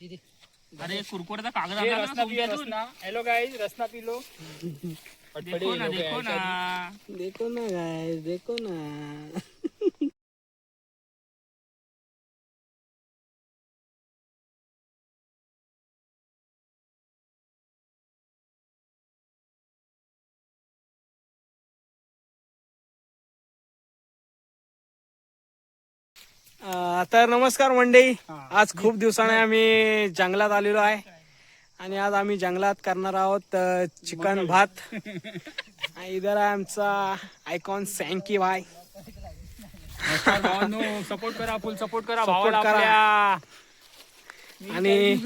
अरे कुरकुऱ्याचा कागद आणला ना तुमच्यातून. रसना. हेलो गाइस रसना पी लो पटपटे देखो ना देखो ना. देखो ना गाइस देखो ना. अं, तर नमस्कार मंडळी. आज खूप दिवसाने आम्ही जंगलात आलेलो आहे. आणि आज आम्ही जंगलात करणार आहोत अं, चिकन भात. आणि इधर आहे आमचा आयकॉन सँकी भाई. भावांनो. सपोर्ट करा फुल सपोर्ट करा. भावाला करा. आपल्या. आणि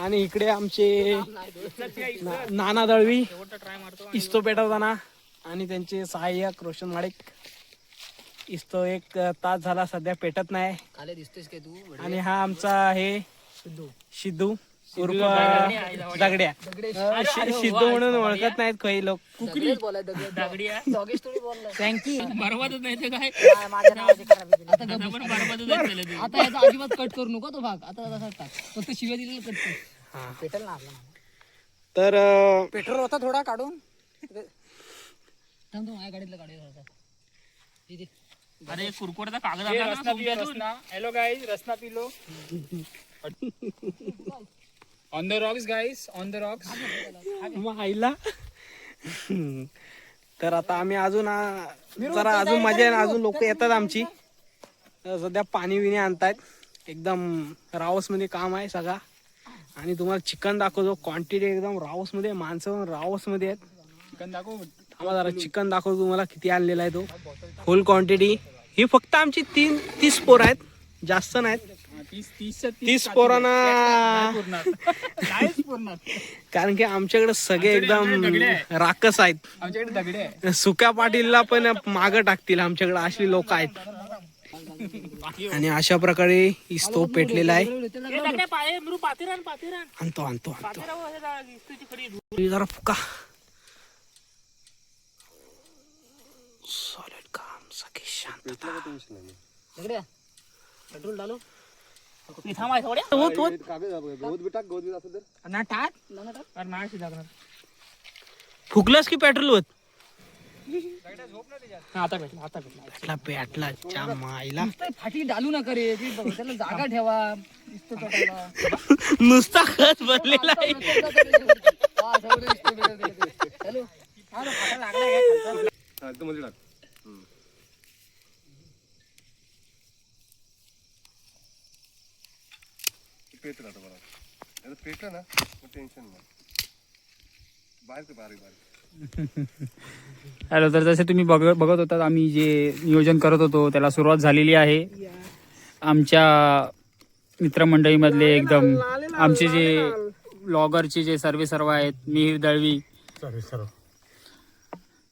आणि इकडे आमचे ना- नाना दळवी इस्तो पेटवताना आणि त्यांचे सहाय्यक रोशन माडिक. इस्तो एक तास झाला सध्या पेटत नाही. काले दिसतोस काय तू आणि हा आमचा हे सिद्धू. उर्फ दगड्या. सिद्धू म्हणून ओळखत नाहीत काही लोक. बरबादच नाही ते काय. आता आता गप्प पण बस. बरबादच आहे त्याला ते. आता याचा अजिबात कट करू नको तो भाग. आता तसा टाक. फक्त शिव्या दिलेला कट कर. पेटल ना आपला तर अं, पेट्रोल होता थोडा काढून. थांब तू माझ्या गाडीतलं काढूया इथे. अरे कुरकुऱ्याचा कागद आणला रसना तुमच्यातून. रसना. हेलो गाइस रसना पी low. On the rocks guys on the rocks मग आईला. तर आता आम्ही अजून आ, जरा अजून मजा आहे ना अजून लोक येतात आमची. तर सध्या पाणी विणी आणतायत. एकदम रावसमध्ये काम आहे सगळा. आणि तुम्हाला चिकन दाखवतो. क्वांटिटी एकदम रावसमध्ये माणसं पण रावसमध्ये आहेत. चिकन दाखव. थांबा जरा चिकन दाखवतो तुम्हाला किती आणलेला आहे तो. फुल क्वांटिटी ही फक्त आमची तीन तीस पोर आहेत. जास्त नाहीत. तीस पोरांना कारण की आमच्याकडे सगळे एकदम. राकस आहेत. सुक्या पाटीलला पण माग टाकतील आमच्याकडे अशी लोक आहेत. आणि अशा प्रकारे इस्तो पेटलेला आहे. आणतो आणतो आणतो. जरा फुका. सॉलिड काम सगळी शांतता दगड्या पेट्रोल डालो मी थांबाय थोड्या होत होत ना टाक अरे नाही अशी लागणार फुकलंस की पेट्रोल होत हा, आता भेटला आता भेटला च्या नुसतं फाटी डालू नका रे त्याला जागा ठेवा. नुसतं खत भरलेला आहे. हा, हा, लागलाय काय खालचा? पेट राहतं बरोबर आता पेटलं ना मग टेन्शन नाही. बारीक बारीक. हॅलो तर जसे तुम्ही बघ बघत होतात आम्ही जे नियोजन करत होतो त्याला सुरुवात झालेली आहे. आमच्या मित्रमंडळीमधले एकदम आमचे जे ब्लॉगरचे जे सर्वे सर्व आहेत मिहीर दळवी.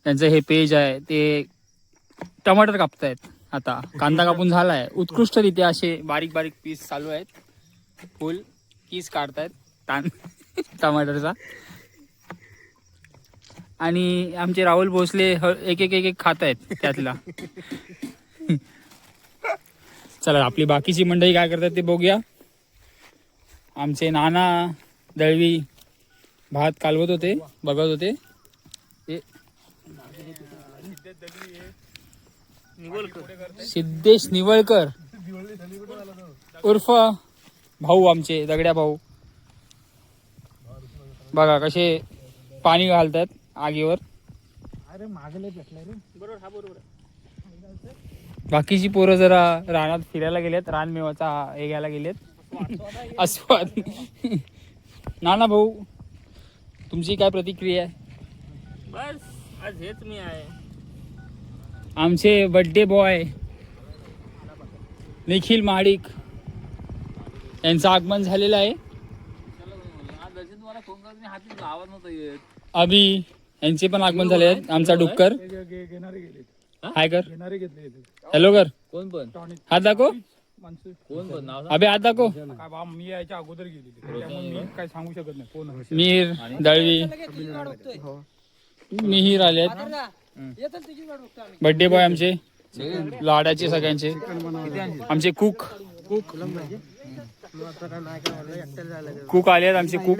त्यांचं हे पेज आहे ते टमाटर कापतायत. आता कांदा कापून झालाय. उत्कृष्टरित्या असे बारीक बारीक पीस चालू आहेत. फुल पीस काढतायत. तान टमाटरचा. आणि आमचे राहुल भोसले एक एक एक एक खात आहेत त्यातला. चला आपली बाकीची मंडळी काय करतात ते बघूया. आमचे नाना दळवी भात कालवत होते बघत होते. सिद्धेश निवळकर. उर्फ भाऊ आमचे दगड्या भाऊ. बघा कसे पाणी घालतात आगीवर. बाकीची पोरं जरा रानात फिरायला गेलेत रानमेवाचा हे घ्यायला गेलेत. आस्वाद नाना भाऊ तुमची काय प्रतिक्रिया आहे? बस. आज हेच मी आहे. आमचे बड्डे बॉय निखिल महाडिक यांचं आगमन झालेलं आहे. अभि यांचे पण आगमन झाले आहेत. आमचा डुक्कर. हाय कर. हॅलो कर. कोण पण? हात दाखव. कोण पण? नाव अभि हात दाखव. मी यायच्या अगोदर गेली काय सांगू शकत नाही. कोण. मीर दळवी. मिहीर आलेत बर्थडे बॉय आमचे. लाडाचे सगळ्यांचे. आमचे कुक कुक आले आहेत आमचे कुक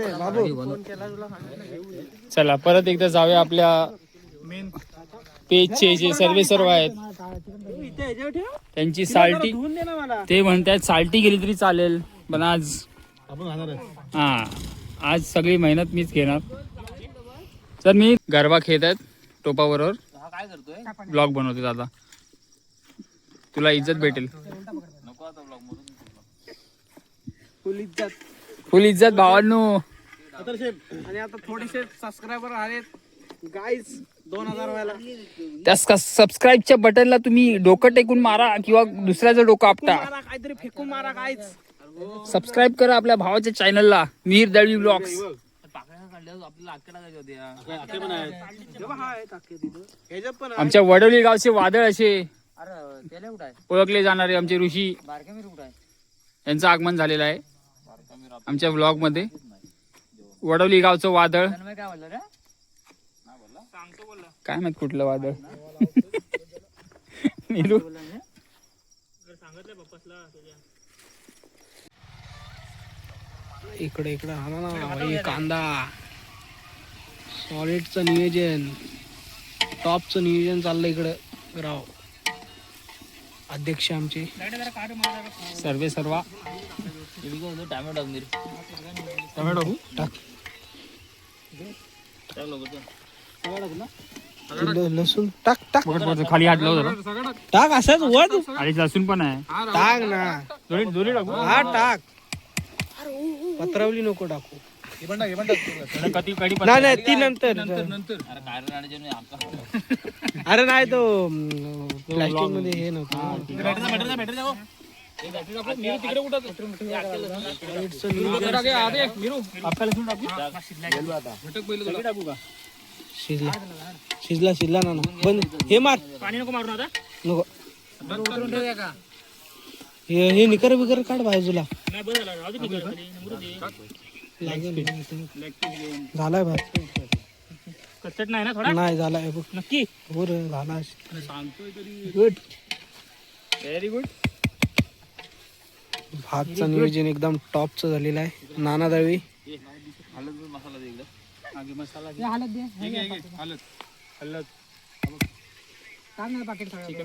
चला परत एकदा जाऊया आपल्या मेन पेजचे जे सर्वे सर्व आहेत. त्यांची साल्टी. ते म्हणतात साल्टी गेली तरी चालेल पण आज हा आज सगळी मेहनत मीच घेणार. तर मी गरबा खेळत आहेत टोपाबरोबर. काय करतोय? ब्लॉग बनवते दादा. तुला इज्जत भेटेल. नको आता ब्लॉग मधून फुल इज्जत. फुल इज्जत भावांनो. आणि आता थोडेसे सबस्क्रायबर आलेत गाईज दोन हजार व्हायला. त्या सबस्क्राईबच्या बटनला तुम्ही डोकं टेकून मारा किंवा दुसऱ्याचं डोकं आपटा. काहीतरी फेकून मारा गाईज सबस्क्राईब करा आपल्या भावाच्या चॅनलला मीर दळवी ब्लॉग्स आपल्याला आकडा काय होत्या? ह्याच्यात पण आमच्या वडोली गावचे वादळ असे. अरे त्याला कुठं आहे? ओळखले जाणारे आमचे ऋषी. बारक्या मिरी कुठं आहे? यांचं आगमन झालेलं आहे. आमच्या ब्लॉगमध्ये वडोली गावचं वादळ. तन्मय काय बोललं. रे काय माहीत कुठलं वादळ. नीलू. इकडे इकडे. आला ना कांदा. सॉलिडचं नियोजन. टॉपचं नियोजन चाललंय इकडं. राव अध्यक्ष आमचे. सर्वे सर्वा. टॅमॅटो. टोमॅटो. टाक लसूण. टाक टाक. खाली हात लाव जरा टाक असंच वर आणि लसूण पण आहे. टाक ना. हा टाक. पत्रवली नको टाकू. नाही नाही ती नंतर. अरे नाही तो प्लास्टिकमध्ये. हे नव्हतं. शिजला शिजला शिजला. ना ना. बंद. हे मार. पाणी नको मारून आता. नको. हे हे निकर बिकर काढ बाजूला झालाय भात कच्चट नाही ना थोडा? नाही झालाय बघ. नक्की. वर झाला गुड व्हेरी गुड भातचं नियोजन एकदम टॉपचं झालेलं आहे. नाना दळवी. मसाला दे एकदा. आगे मसाला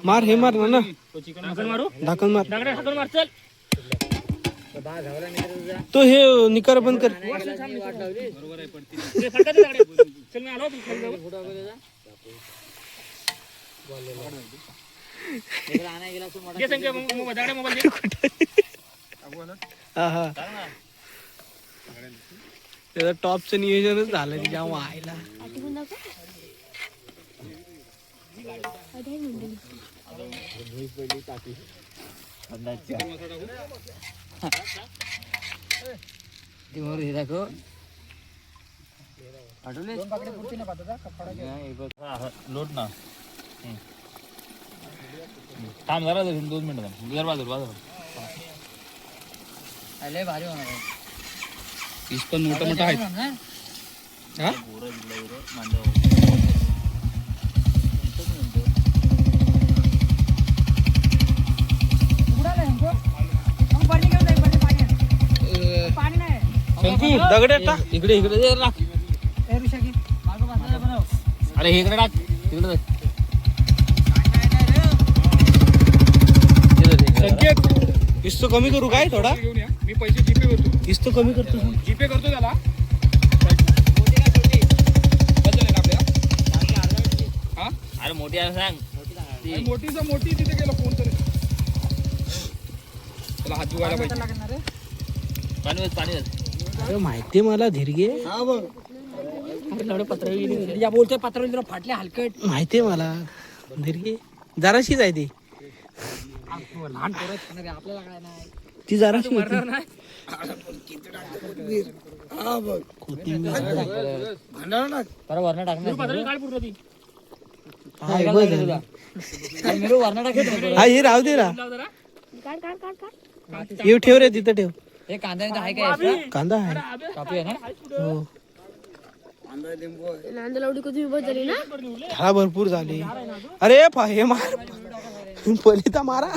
मार हे मार ना ढाकण मारू? ढाकण मार. दगडा ढाकण मार. चल. तो हे निकार बंद कर. ते फटका दे त्याचं टॉपचं नियोजनच झालं तिच्या व्हायला दाखव. लोट ना. थांब जरा दोन मिनिटं थांब. जर बाजूला बाजूला. लय भारी होणार आहे. पीस पण मोठा मोठा आहे हा? शंकू दगडे टाक. इकडे इकडे दे अरे हे इकडे टाक. इकडे. संकेत इस्तो कमी करू काय थोडा? घेऊन या. मी पैसे जीपे करतो. इस्तो कमी करतो जीपे करतो त्याला. अरे मोठी आहे सांग. मोठीचा मोठी तिथे गेलो फोन तरी. त्याला हात धुवायला पाहिजे. पाणी पाणी अरे माहितीये मला धीरगे. बोलतोय पत्र फाटले हलकट. माहितीये मला धीरगे. जराशीच आहे ती. लहान पोरं आपल्याला काय नाही. ती जराशी होती. वरण टाकणार पूर्ण ती. हा, हे बघ झालं. वरण हा हे राहू दे ना. जरा. हे ठेव रे तिथं ठेव. हे कांदा आहे काय? extra? कांदा आहे. कापू आहे ना? हो. लावडी कधी बदलली ना? भरपूर झाली. अरे पा- हे मार. पलिता मारा.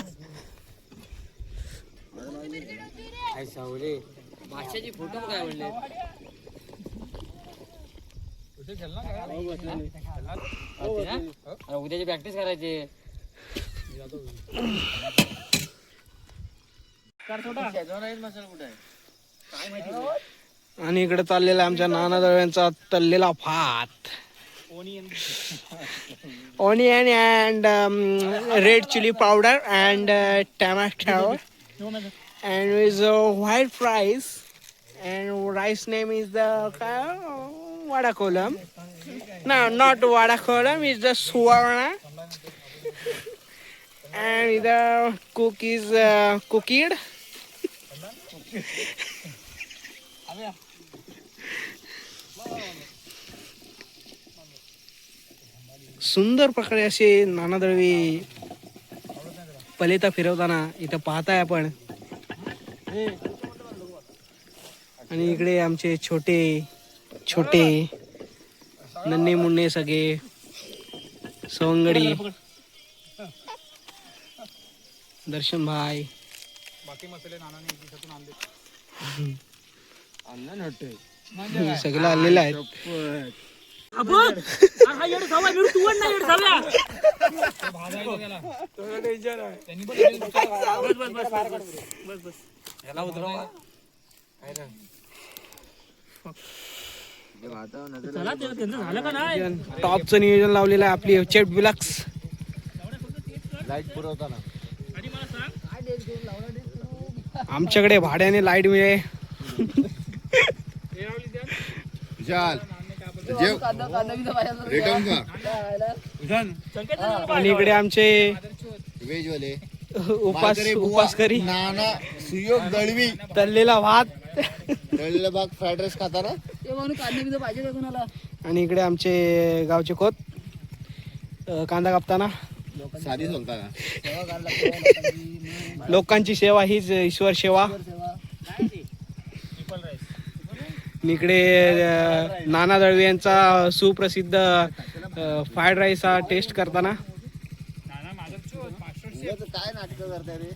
काय सावले. माशाची फोटो काय म्हणले उद्याची प्रॅक्टिस करायची. आहे आणि इकडे चाललेला आमच्या नाना दळव्यांचा तळलेला भात. Onion and red chilli powder and tomato and with white fries and rice name is the काय वाडा कोलम ना not Wada Kolam is the Suvarna and the cook is cooked सुंदर प्रकारे असे नाना दळवी पलेता फिरवताना इथं पाहताय आपण. आणि इकडे आमचे छोटे छोटे नन्हे मुन्ने सगळे सवंगडी दर्शन भाई. बाकी मसाले नानाने सगळे आलेले हा नाही टॉपचं नियोजन लावलेलं आहे आपली चेट बिलक्स मला सांग. आमच्याकडे भाड्याने लाइट मिळे विशाल आणि इकडे आमचे व्हेज वाले उपास उपासकरी. नाना सुयोग दळवी. तळलेला भात. दळलेला भाग फ्राईड राईस खाता ना? पाहिजे आणि इकडे आमचे गावचे खोत कांदा कापताना. साधी सोलता का? लोकांची सेवा हीच ईश्वर सेवा. आणि इकडे अ, नाना दळवे यांचा सुप्रसिद्ध फ्राईड राईस हा टेस्ट करताना. काय नाटक करताय रे?